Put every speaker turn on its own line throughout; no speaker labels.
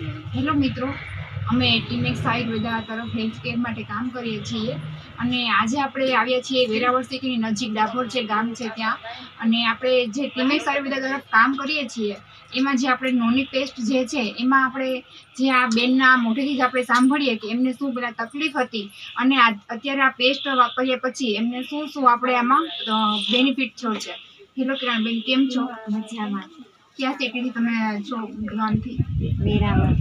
મિત્રો, અમે ટીમેક્સ વેદા તરફ હેલ્થ કેર માટે કામ કરીએ છીએ અને આજે આપણે આવ્યા છીએ વેરાવળ સિટીની નજીક ડાભોર જે ગામ છે ત્યાં. અને આપણે જે ટીમેક્સ આયુર્વેદા તરફ કામ કરીએ છીએ, એમાં જે આપણે નોની પેસ્ટ જે છે, એમાં આપણે જે આ બેનના મોઢેથી જ આપણે સાંભળીએ કે એમને શું પેલા તકલીફ હતી અને અત્યારે આ પેસ્ટ વાપર્યા પછી એમને શું શું આપણે આમાં બેનિફિટ થયો છે. હેલો કિરણબેન કેમ છો?
મજામાં.
ક્યાં સિટીથી તમે છો ગામથી
વેરાવળ.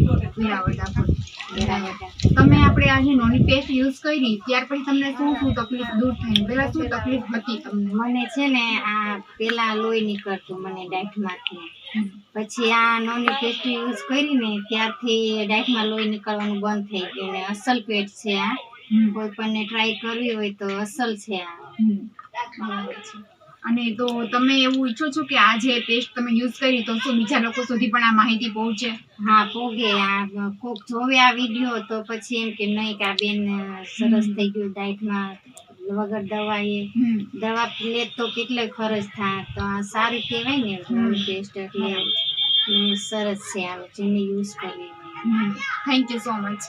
તમે આપણે આજે નોની પેસ્ટ યુઝ કરી ત્યાર પછી તમને શું શું તકલીફ દૂર થઈ પહેલા શું તકલીફ હતી તમને?
મને છે ને આ પેલા લોહી નીકળતું મને ડાયટમાંથી પછી આ નોની પેસ્ટ યુઝ કરીને ત્યારથી ડાયટમાં લોહી નીકળવાનું બંધ થઈ ગયું ને અસલ પેટ છે આ. કોઈ પણને ટ્રાય કરવી હોય તો અસલ છે આ.
અને તો તમે એવું ઈચ્છો છો કે આ જે પેસ્ટ તમે યુઝ કરી તો શું બીજા લોકો સુધી પણ આ માહિતી પહોંચે?
હા પોગે. આ કોક જોવે આ વીડિયો તો પછી એમ કે નહીં કે આ બેન સરસ થઈ ગયું ડાયટમાં વગર દવાએ.
એ
દવા લે તો કેટલો ખર્ચ થાય? તો આ સારી કહેવાય ને પેસ્ટ એટલે સરસ છે આ જેને યુઝ
કરીએ થેન્ક યુ સો મચ